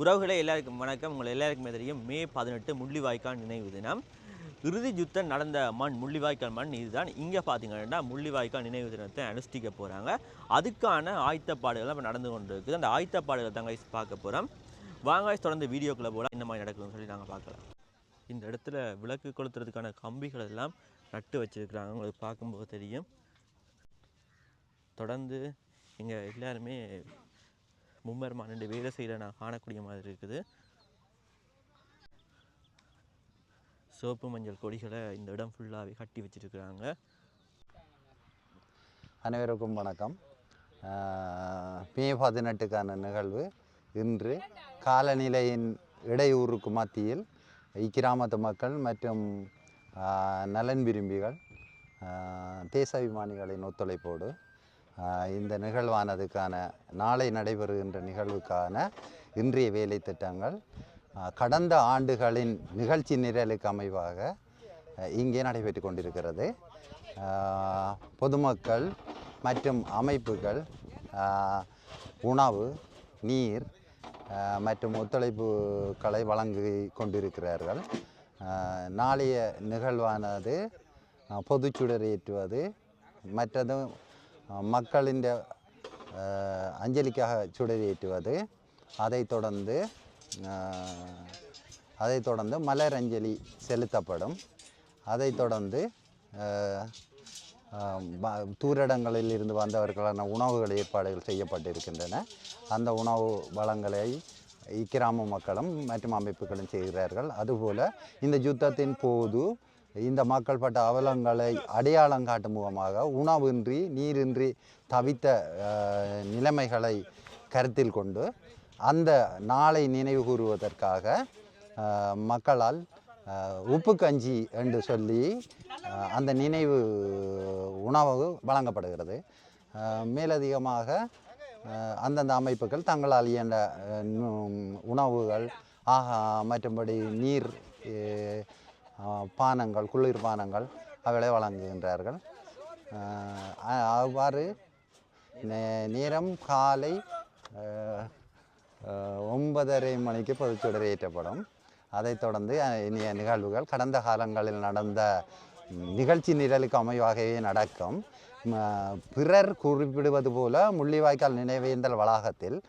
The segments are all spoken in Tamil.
உறவுகளை எல்லாருக்கும் வணக்கம். உங்கள் எல்லாருக்குமே தெரியும் மே பதினெட்டு முள்ளிவாய்க்கால் நினைவு தினம். இறுதி யுத்தம் நடந்த மண் முள்ளிவாய்க்கால் மண் இதுதான். இங்கே பார்த்தீங்கன்னா முள்ளிவாய்க்கால் நினைவு தினத்தை அனுஷ்டிக்க போகிறாங்க அதுக்கான ஆயத்தப்பாடுகள் இப்போ நடந்து கொண்டு இருக்குது அந்த ஆயத்தப்பாடுகள் தாங்க பார்க்க போகிறோம் வாங்க தொடர்ந்து வீடியோக்குள்ளே போகலாம் இந்த மாதிரி நடக்குதுன்னு சொல்லி நாங்கள் பார்க்கலாம். இந்த இடத்துல விளக்கு கொளுத்துறதுக்கான கம்பிகள் எல்லாம் நட்டு வச்சுருக்குறாங்க. உங்களுக்கு பார்க்கும்போது தெரியும். தொடர்ந்து இங்கே எல்லாருமே மும்மரமாக நின்று வேலை செய்கிற நான் காணக்கூடிய மாதிரி இருக்குது. சிவப்பு மஞ்சள் கொடிகளை இந்த இடம் ஃபுல்லாகவே கட்டி வச்சிருக்கிறாங்க. அனைவருக்கும் வணக்கம். ஆஹ் மே பதினெட்டுக்கான நிகழ்வு இன்று காலநிலையின் இடையூறுக்கு மத்தியில் இக்கிராமத்து மக்கள் மற்றும் நலன் விரும்பிகள் தேசாபிமானிகளின் ஒத்துழைப்போடு இந்த நிகழ்வானதுக்கான நாளை நடைபெறுகின்ற நிகழ்வுக்கான இன்றைய வேலை திட்டங்கள் கடந்த ஆண்டுகளின் நிகழ்ச்சி நிரலுக்கு அமைவாக இங்கே நடைபெற்று கொண்டிருக்கிறது. பொதுமக்கள் மற்றும் அமைப்புகள் உணவு நீர் மற்றும் ஒத்துழைப்புகளை வழங்கி கொண்டிருக்கிறார்கள். நாளைய நிகழ்வானது ஏற்றுவது மற்றதும் மக்களின் அஞ்சலிக்காக சுடரேற்றுவது. அதைத் தொடர்ந்து அதைத் தொடர்ந்து மலர் அஞ்சலி செலுத்தப்படும். அதைத் தொடர்ந்து தூரடங்களில் இருந்து வந்தவர்களான உணவுகள் ஏற்பாடுகள் செய்யப்பட்டிருக்கின்றன. அந்த உணவு வளங்களை இக்கிராம மக்களும் மற்றும் அமைப்புகளும் செய்கிறார்கள். அதுபோல் இந்த யுத்தத்தின் போது இந்த மக்கள் பட்ட அவலங்களை அடையாளம் காட்டும் முகமாக உணவின்றி நீரின்றி தவித்த நிலைமைகளை கருத்தில் கொண்டு அந்த நாளை நினைவு கூறுவதற்காக மக்களால் உப்பு கஞ்சி என்று சொல்லி அந்த நினைவு உணவு வழங்கப்படுகிறது. மேலதிகமாக அந்தந்த அமைப்புகள் தங்களால் இயன்ற உணவுகள் ஆஹா மற்றும்படி நீர் பானங்கள் குளிர் பானங்கள் அவைகளை வழங்குகின்றார்கள். அவ்வாறு நே- நேரம் காலை ஒன்பதரை மணிக்கு பொதுச்சுடர் ஏற்றப்படும். அதைத் தொடர்ந்து இனிய நிகழ்வுகள் கடந்த காலங்களில் நடந்த நிகழ்ச்சி நிரலுக்கு அமைவாகவே நடக்கும். பிறர் குறிப்பிடுவது போல முள்ளிவாய்க்கால் நினைவேந்தல் வளாகத்தில்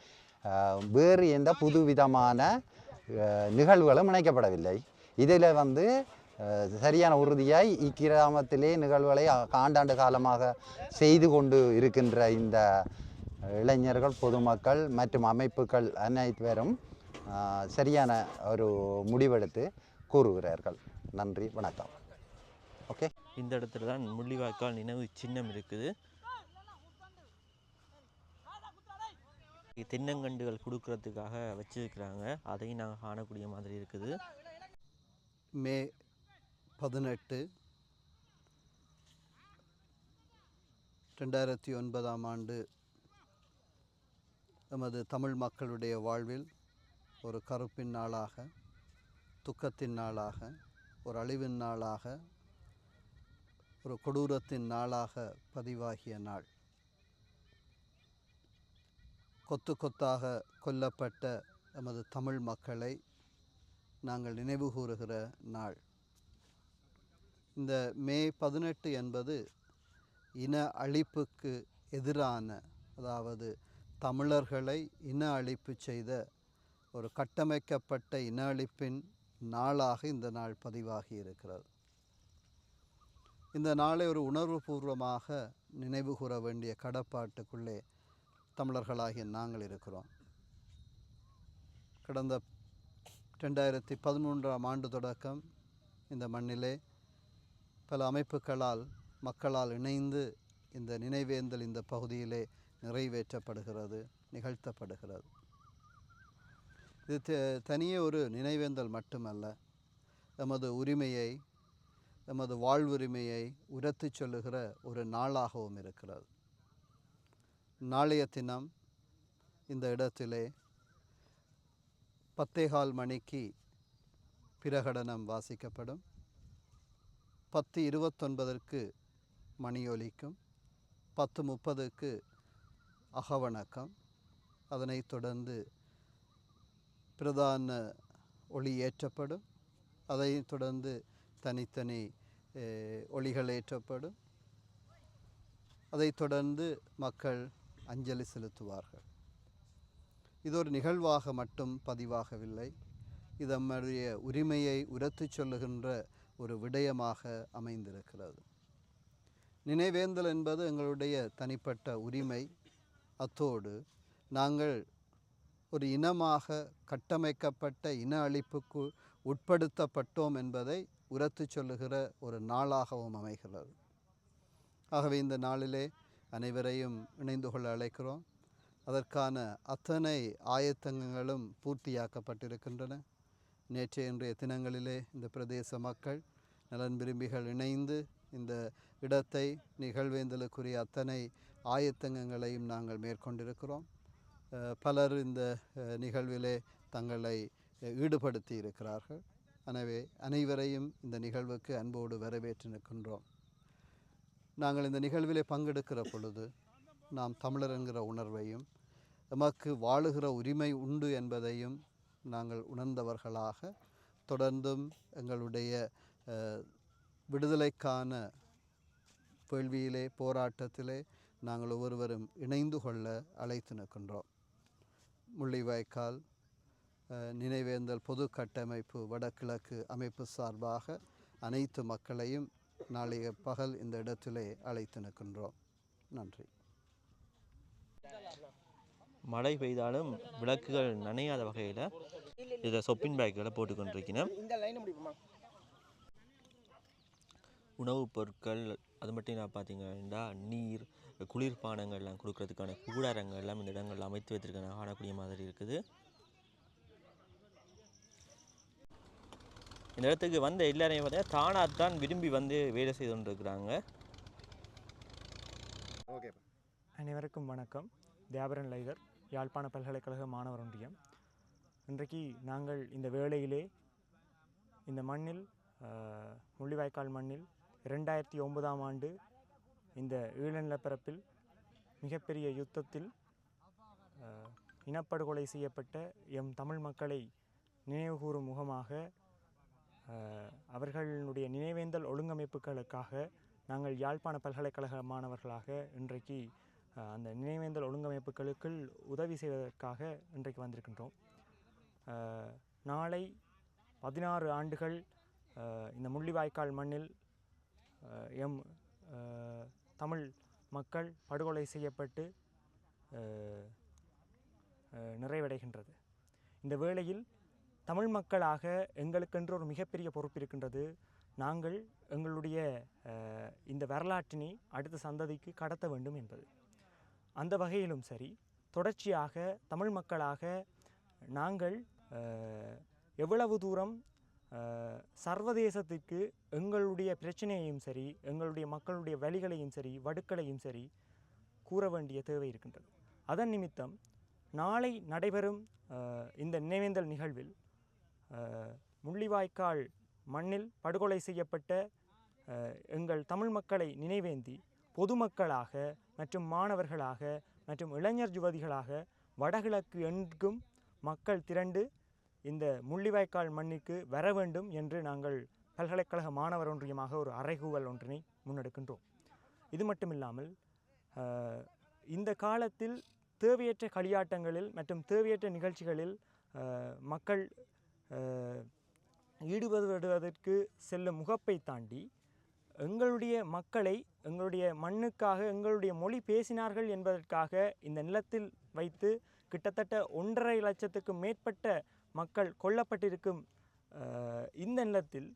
வேறு எந்த புதுவிதமான நிகழ்வுகளும் இணைக்கப்படவில்லை. இதில் வந்து சரியான உறுதியாய் இக்கிராமத்திலே நிகழ்வுகளை ஆண்டாண்டு காலமாக செய்து கொண்டு இருக்கின்ற இந்த இளைஞர்கள் பொதுமக்கள் மற்றும் அமைப்புகள் அனைவரும் ஆஹ், சரியான ஒரு முடிவெடுத்து கூறுகிறார்கள். நன்றி வணக்கம். ஓகே. இந்த இடத்துல தான் முள்ளிவாய்க்கால் நினைவு சின்னம் இருக்குது. தென்னங்கண்டுகள் கொடுக்கறதுக்காக வச்சிருக்கிறாங்க. அதையும் நாங்கள் காணக்கூடிய மாதிரி இருக்குது. மே பதினெட்டு. ரெண்டாயிரத்தி ஒன்பதாம் ஆண்டு நமது தமிழ் மக்களுடைய வாழ்வில் ஒரு கருப்பின் நாளாக துக்கத்தின் நாளாக ஒரு அழிவின் நாளாக ஒரு கொடூரத்தின் நாளாக பதிவாகிய நாள். கொத்து கொத்தாக கொல்லப்பட்ட நமது தமிழ் மக்களை நாங்கள் நினைவு கூறுகிற நாள். இந்த மே பதினெட்டு என்பது இன அழிப்புக்கு எதிரான அதாவது தமிழர்களை இன அழிப்பு செய்த ஒரு கட்டமைக்கப்பட்ட இன அழிப்பின் நாளாக இந்த நாள் பதிவாகி இருக்கிறது. இந்த நாளை ஒரு உணர்வுபூர்வமாக நினைவு கூற வேண்டிய கடப்பாட்டுக்குள்ளே தமிழர்களாகிய நாங்கள் இருக்கிறோம். கடந்த ரெண்டாயிரத்தி பதிமூன்றாம் ஆண்டு தொடக்கம் இந்த மண்ணிலே பல அமைப்புகளால் மக்களால் இணைந்து இந்த நினைவேந்தல் இந்த பகுதியிலே நிறைவேற்றப்படுகிறது நிகழ்த்தப்படுகிறது. இது த- தனியே ஒரு நினைவேந்தல் மட்டுமல்ல. எமது உரிமையை எமது வாழ்வுரிமையை உரத்து சொல்லுகிற ஒரு நாளாகவும் இருக்கிறது. நாளைய தினம் இந்த இடத்திலே பத்தேகால் மணிக்கு பிரகடனம் வாசிக்கப்படும். பத்து இருபத்தொன்பதற்கு மணியொலிக்கும். பத்து முப்பதுக்கு அகவணக்கம். அதனைத் தொடர்ந்து பிரதான ஒளி ஏற்றப்படும். அதைத் தொடர்ந்து தனித்தனி ஒளிகள் ஏற்றப்படும். அதைத் தொடர்ந்து மக்கள் அஞ்சலி செலுத்துவார்கள். இது ஒரு நிகழ்வாக மட்டும் பதிவாகவில்லை. இது உரிமையை உரத்துச் சொல்லுகின்ற ஒரு விடயமாக அமைந்திருக்கிறது. நினைவேந்தல் என்பது எங்களுடைய தனிப்பட்ட உரிமை. அத்தோடு நாங்கள் ஒரு இனமாக கட்டமைக்கப்பட்ட இன அழிப்புக்கு உட்படுத்தப்பட்டோம் என்பதை உரத்துச் சொல்லுகிற ஒரு நாளாகவும் அமைகிறது. ஆகவே இந்த நாளிலே அனைவரையும் இணைந்து கொள்ள அழைக்கிறோம். அதற்கான அத்தனை ஆயத்தங்களும் பூர்த்தியாக்கப்பட்டிருக்கின்றன. நேற்றைய இன்றைய தினங்களிலே இந்த பிரதேச மக்கள் நலன் விரும்பிகள் இணைந்து இந்த இடத்தை நிகழ்வேந்தலுக்குரிய அத்தனை ஆயத்தங்கங்களையும் நாங்கள் மேற்கொண்டிருக்கிறோம். பலர் இந்த நிகழ்விலே தங்களை ஈடுபடுத்தி இருக்கிறார்கள். எனவே அனைவரையும் இந்த நிகழ்வுக்கு அன்போடு வரவேற்று நிற்கின்றோம். நாங்கள் இந்த நிகழ்விலே பங்கெடுக்கிற பொழுது நாம் தமிழர் என்கிற உணர்வையும் எமக்கு வாழுகிற உரிமை உண்டு என்பதையும் நாங்கள் உணர்ந்தவர்களாக தொடர்ந்தும் எங்களுடைய விடுதலைக்கான வேள்வியிலே போராட்டத்திலே நாங்கள் ஒவ்வொருவரும் இணைந்து கொள்ள அழைத்து நிற்கின்றோம். முள்ளிவாய்க்கால் நினைவேந்தல் பொது கட்டமைப்பு வடகிழக்கு அமைப்பு சார்பாக அனைத்து மக்களையும் நாளைய பகல் இந்த இடத்திலே அழைத்து நிற்கின்றோம். நன்றி. மழை பெய்தாலும் விளக்குகள் நனையாத வகையில் இதை சொப்பின் பேக்குகளை போட்டுக்கொண்டிருக்கிறேன் இந்த லைன் முடிப்போமா? உணவுப் பொருட்கள் அது மட்டும் நான் பார்த்தீங்கன்னா நீர் குளிர்பானங்கள்லாம் கொடுக்கறதுக்கான கூடாரங்கள் எல்லாம் இந்த இடங்களில் அமைத்து வைத்திருக்க காணக்கூடிய மாதிரி இருக்குது. இந்த இடத்துக்கு வந்த எல்லாரையும் பார்த்தீங்கன்னா தானாக தான் விரும்பி வந்து வேலை செய்து கொண்டிருக்கிறாங்க. அனைவருக்கும் வணக்கம். தியாபரன் லைதர் யாழ்ப்பாண பல்கலைக்கழக மாணவர் ஒன்றியம். இன்றைக்கு நாங்கள் இந்த வேளையிலே இந்த மண்ணில் முள்ளிவாய்க்கால் மண்ணில் இரண்டாயிரத்தி ஒன்பதாம் ஆண்டு இந்த ஈழநிலப்பரப்பில் மிகப்பெரிய யுத்தத்தில் இனப்படுகொலை செய்யப்பட்ட எம் தமிழ் மக்களை நினைவுகூறும் முகமாக அவர்களுடைய நினைவேந்தல் ஒழுங்கமைப்புகளுக்காக நாங்கள் யாழ்ப்பாண பல்கலைக்கழக மாணவர்களாக இன்றைக்கு அந்த நினைவேந்தல் ஒழுங்கமைப்புகளுக்குள் உதவி செய்வதற்காக இன்றைக்கு வந்திருக்கின்றோம். நாளை பதினாறு ஆண்டுகள் இந்த முள்ளிவாய்க்கால் மண்ணில் எம் தமிழ் மக்கள் படுகொலை செய்யப்பட்டு நிறைவடைகின்றது. இந்த வேளையில் தமிழ் மக்களாக எங்களுக்கென்று ஒரு மிகப்பெரிய பொறுப்பு இருக்கின்றது. நாங்கள் எங்களுடைய இந்த வரலாற்றினை அடுத்த சந்ததிக்கு கடத்த வேண்டும் என்பது. அந்த வகையிலும் சரி தொடர்ச்சியாக தமிழ் மக்களாக நாங்கள் எவ்வளவு தூரம் சர்வதேசத்திற்கு எங்களுடைய பிரச்சனையையும் சரி எங்களுடைய மக்களுடைய வழிகளையும் சரி வடுக்களையும் சரி கூற வேண்டிய தேவை இருக்கின்றது. அதன் நிமித்தம் நாளை நடைபெறும் இந்த நினைவேந்தல் நிகழ்வில் முள்ளிவாய்க்கால் மண்ணில் படுகொலை செய்யப்பட்ட எங்கள் தமிழ் மக்களை நினைவேந்தி பொதுமக்களாக மற்றும் மாணவர்களாக மற்றும் இளைஞர் யுவதிகளாக வடகிழக்கு எங்கும் மக்கள் திரண்டு இந்த முள்ளிவாய்க்கால் மண்ணிற்கு வர வேண்டும் என்று நாங்கள் பல்கலைக்கழக மாணவர் ஒன்றியமாக ஒரு அறைகூவல் ஒன்றினை முன்னெடுக்கின்றோம். இது மட்டுமில்லாமல் இல்லாமல் இந்த காலத்தில் தேவையற்ற களியாட்டங்களில் மற்றும் தேவையற்ற நிகழ்ச்சிகளில் மக்கள் ஈடுபடுவதற்கு செல்லும் முகப்பை தாண்டி எங்களுடைய மக்களை எங்களுடைய மண்ணுக்காக எங்களுடைய மொழி பேசினார்கள் என்பதற்காக இந்த நிலத்தில் வைத்து கிட்டத்தட்ட ஒன்றரை லட்சத்துக்கு மேற்பட்ட மக்கள் கொல்லப்பட்டிருக்கும் இந்த நிலத்தில்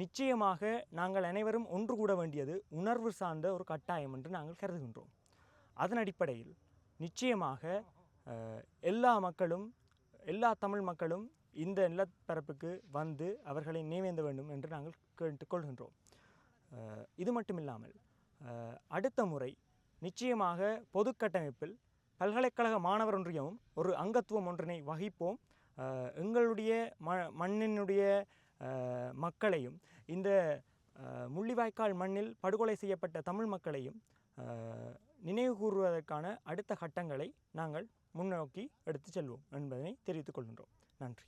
நிச்சயமாக நாங்கள் அனைவரும் ஒன்று கூட வேண்டியது உணர்வு சார்ந்த ஒரு கட்டாயம் என்று நாங்கள் கருதுகின்றோம். அதன் அடிப்படையில் நிச்சயமாக எல்லா மக்களும் எல்லா தமிழ் மக்களும் இந்த நிலப்பரப்புக்கு வந்து அவர்களை நினைவேந்த வேண்டும் என்று நாங்கள் கேட்டுக்கொள்கின்றோம் கொள்கின்றோம். இது மட்டுமில்லாமல் இல்லாமல் அடுத்த முறை நிச்சயமாக பொது கட்டமைப்பில் பல்கலைக்கழக மாணவர் ஒன்றியமும் ஒரு அங்கத்துவம் ஒன்றினை வகிப்போம். எங்களுடைய ம மண்ணினுடைய மக்களையும் இந்த முள்ளிவாய்க்கால் மண்ணில் படுகொலை செய்யப்பட்ட தமிழ் மக்களையும் நினைவு கூறுவதற்கான அடுத்த கட்டங்களை நாங்கள் முன்னோக்கி எடுத்து செல்வோம் என்பதனை தெரிவித்துக் கொள்கின்றோம். நன்றி.